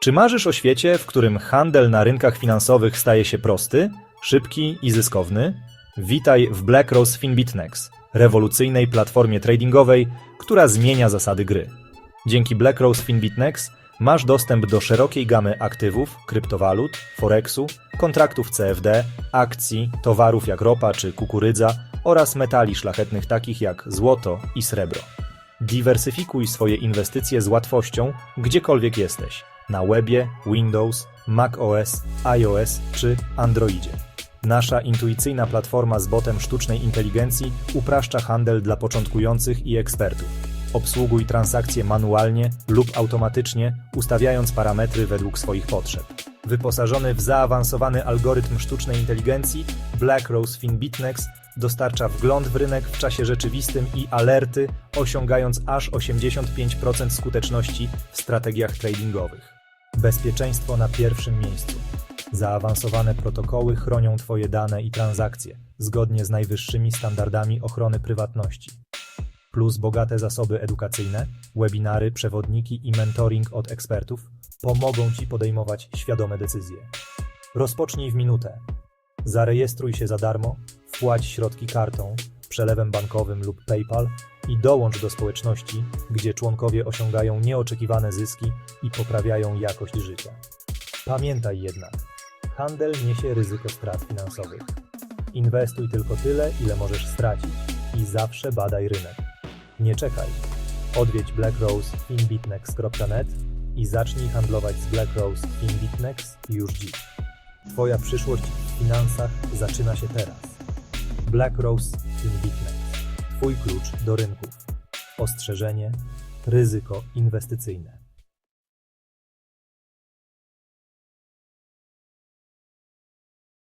Czy marzysz o świecie, w którym handel na rynkach finansowych staje się prosty, szybki i zyskowny? Witaj w Black Rose FinBitnex, rewolucyjnej platformie tradingowej, która zmienia zasady gry. Dzięki Black Rose FinBitnex masz dostęp do szerokiej gamy aktywów, kryptowalut, forexu, kontraktów CFD, akcji, towarów jak ropa czy kukurydza oraz metali szlachetnych takich jak złoto i srebro. Dywersyfikuj swoje inwestycje z łatwością, gdziekolwiek jesteś na webie, Windows, macOS, iOS czy Androidzie. Nasza intuicyjna platforma z botem sztucznej inteligencji upraszcza handel dla początkujących i ekspertów. Obsługuj transakcje manualnie lub automatycznie, ustawiając parametry według swoich potrzeb. Wyposażony w zaawansowany algorytm sztucznej inteligencji, Black Rose FinBitnex dostarcza wgląd w rynek w czasie rzeczywistym i alerty, osiągając aż 85% skuteczności w strategiach tradingowych. Bezpieczeństwo na pierwszym miejscu. Zaawansowane protokoły chronią Twoje dane i transakcje, zgodnie z najwyższymi standardami ochrony prywatności. Plus bogate zasoby edukacyjne, webinary, przewodniki i mentoring od ekspertów pomogą Ci podejmować świadome decyzje. Rozpocznij w minutę. Zarejestruj się za darmo, wpłać środki kartą, przelewem bankowym lub PayPal i dołącz do społeczności, gdzie członkowie osiągają nieoczekiwane zyski i poprawiają jakość życia. Pamiętaj jednak, handel niesie ryzyko strat finansowych. Inwestuj tylko tyle, ile możesz stracić i zawsze badaj rynek. Nie czekaj. Odwiedź blackrosefinbitnex.net i zacznij handlować z Black Rose FinBitnex już dziś. Twoja przyszłość w finansach zaczyna się teraz. Black Rose FinBitnex. Twój klucz do rynków. Ostrzeżenie. Ryzyko inwestycyjne.